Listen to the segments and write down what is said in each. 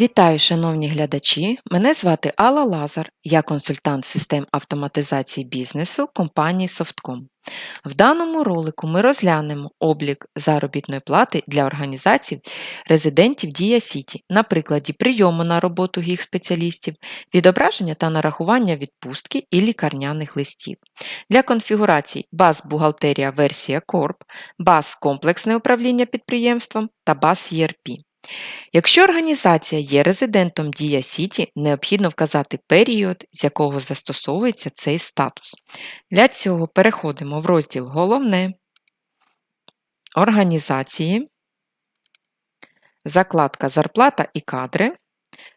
Вітаю, шановні глядачі! Мене звати Алла Лазар, я консультант систем автоматизації бізнесу компанії Softcom. В даному ролику ми розглянемо облік заробітної плати для організацій резидентів Дія Сіті на прикладі прийому на роботу їх спеціалістів, відображення та нарахування відпустки і лікарняних листів. Для конфігурацій баз бухгалтерія версія Corp, баз комплексне управління підприємством та баз ERP. Якщо організація є резидентом Дія Сіті, необхідно вказати період, з якого застосовується цей статус. Для цього переходимо в розділ Головне, Організації, Закладка Зарплата і кадри,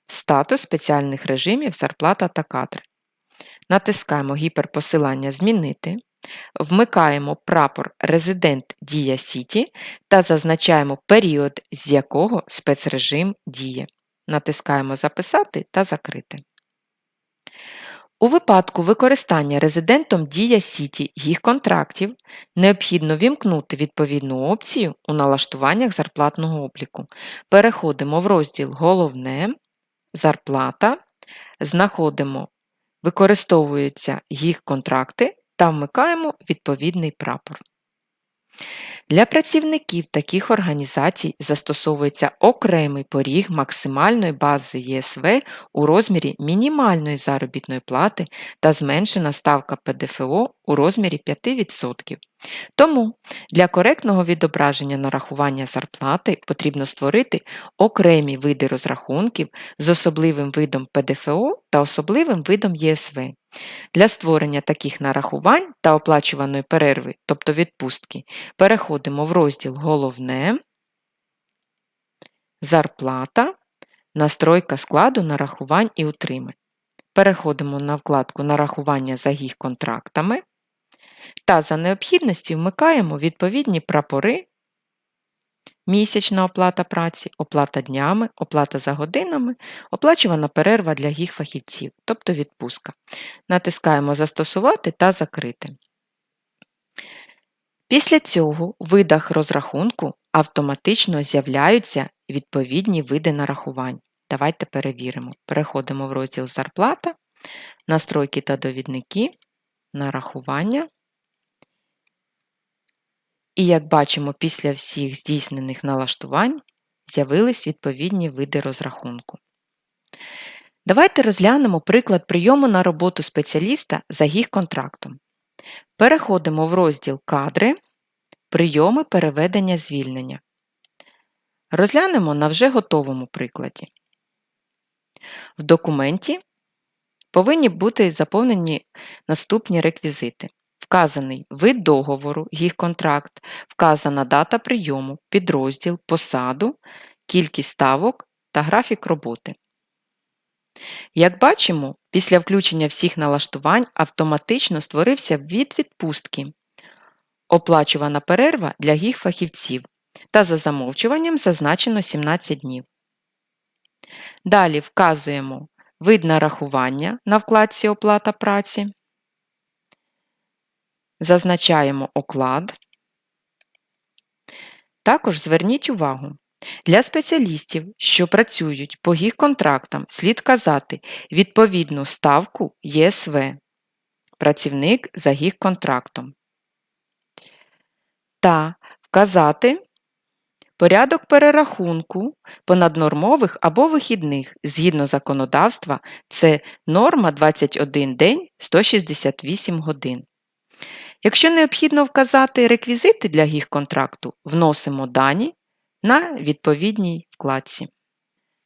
Статус спеціальних режимів Зарплата та кадри. Натискаємо гіперпосилання Змінити. Вмикаємо прапор Резидент Дія Сіті та зазначаємо період, з якого спецрежим діє. Натискаємо Записати та Закрити. У випадку використання резидентом Дія Сіті їх контрактів необхідно вімкнути відповідну опцію у налаштуваннях зарплатного обліку. Переходимо в розділ Головне, Зарплата, знаходимо Використовуються їх контракти та вмикаємо відповідний прапор. Для працівників таких організацій застосовується окремий поріг максимальної бази ЄСВ у розмірі мінімальної заробітної плати та зменшена ставка ПДФО у розмірі 5%. Тому для коректного відображення нарахування зарплати потрібно створити окремі види розрахунків з особливим видом ПДФО та особливим видом ЄСВ. Для створення таких нарахувань та оплачуваної перерви, тобто відпустки, переходимо в розділ Головне, Зарплата, Настройка складу нарахувань і утримань. Переходимо на вкладку Нарахування за їх контрактами та за необхідності вмикаємо відповідні прапори, місячна оплата праці, оплата днями, оплата за годинами, оплачувана перерва для їх фахівців, тобто відпустка. Натискаємо Застосувати та Закрити. Після цього в видах розрахунку автоматично з'являються відповідні види нарахувань. Давайте перевіримо. Переходимо в розділ Зарплата, настройки та довідники, нарахування. І, як бачимо, після всіх здійснених налаштувань з'явились відповідні види розрахунку. Давайте розглянемо приклад прийому на роботу спеціаліста за їх контрактом. Переходимо в розділ Кадри, Прийоми переведення звільнення. Розглянемо на вже готовому прикладі. В документі повинні бути заповнені наступні реквізити. Вказаний вид договору, їх контракт, вказана дата прийому, підрозділ, посаду, кількість ставок та графік роботи. Як бачимо, після включення всіх налаштувань автоматично створився від відпустки, оплачувана перерва для їх фахівців та за замовчуванням зазначено 17 днів. Далі вказуємо вид нарахування на вкладці Оплата праці, зазначаємо оклад. Також зверніть увагу, для спеціалістів, що працюють по їх контрактам, слід казати відповідну ставку ЄСВ, працівник за їх контрактом, та вказати порядок перерахунку понаднормових або вихідних згідно законодавства це норма 21 день 168 годин. Якщо необхідно вказати реквізити для їх контракту, вносимо дані на відповідній вкладці.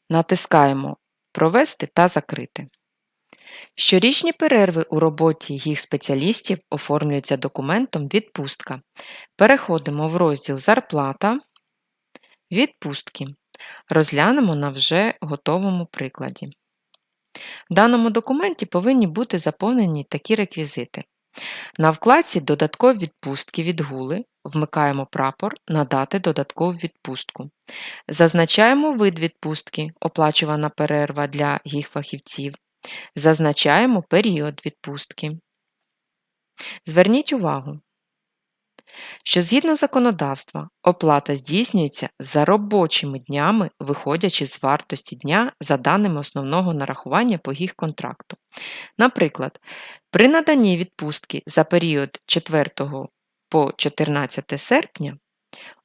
Натискаємо Провести та закрити. Щорічні перерви у роботі їх спеціалістів оформлюються документом Відпустка. Переходимо в розділ Зарплата, Відпустки. Розглянемо на вже готовому прикладі. В даному документі повинні бути заповнені такі реквізити. На вкладці Додаткові відпустки відгули вмикаємо прапор Надати додаткову відпустку. Зазначаємо вид відпустки, оплачувана перерва для їх фахівців. Зазначаємо період відпустки. Зверніть увагу. Що згідно законодавства оплата здійснюється за робочими днями, виходячи з вартості дня за даними основного нарахування по їх контракту. Наприклад, при наданні відпустки за період 4 по 14 серпня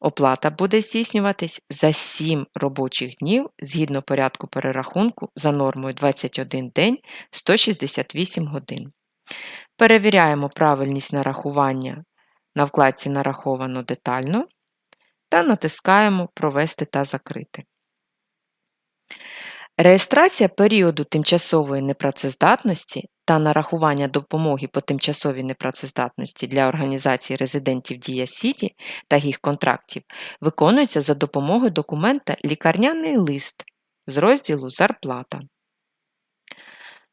оплата буде здійснюватись за 7 робочих днів згідно порядку перерахунку за нормою 21 день 168 годин. Перевіряємо правильність нарахування на вкладці Нараховано детально та натискаємо Провести та закрити. Реєстрація періоду тимчасової непрацездатності та нарахування допомоги по тимчасовій непрацездатності для організації резидентів Дія Сіті та їх контрактів виконується за допомогою документа Лікарняний лист з розділу Зарплата.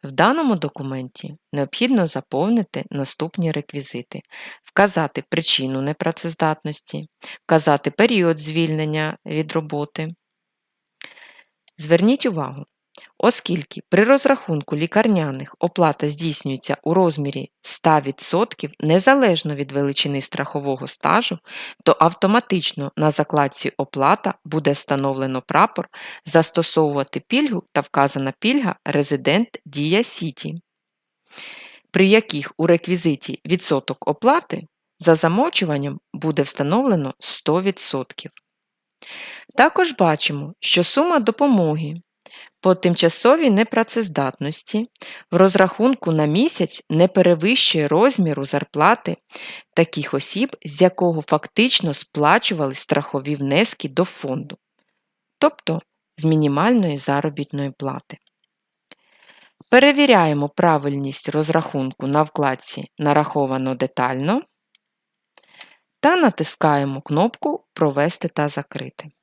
В даному документі необхідно заповнити наступні реквізити: вказати причину непрацездатності, вказати період звільнення від роботи. Зверніть увагу, оскільки при розрахунку лікарняних оплата здійснюється у розмірі 100% незалежно від величини страхового стажу, то автоматично на закладці Оплата буде встановлено прапор Застосовувати пільгу та вказана пільга Резидент Дія Сіті, при яких у реквізиті відсоток оплати за замовчуванням буде встановлено 100%. Також бачимо, що сума допомоги по тимчасовій непрацездатності в розрахунку на місяць не перевищує розміру зарплати таких осіб, з якого фактично сплачували страхові внески до фонду, тобто з мінімальної заробітної плати. Перевіряємо правильність розрахунку на вкладці Нараховано детально та натискаємо кнопку Провести та закрити.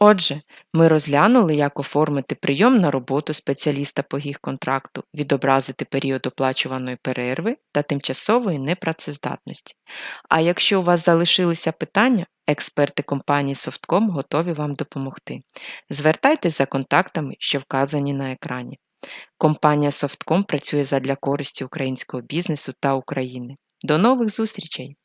Отже, ми розглянули, як оформити прийом на роботу спеціаліста по гіг-контракту, відобразити період оплачуваної перерви та тимчасової непрацездатності. А якщо у вас залишилися питання, експерти компанії Softcom готові вам допомогти. Звертайтесь за контактами, що вказані на екрані. Компанія Softcom працює задля користі українського бізнесу та України. До нових зустрічей!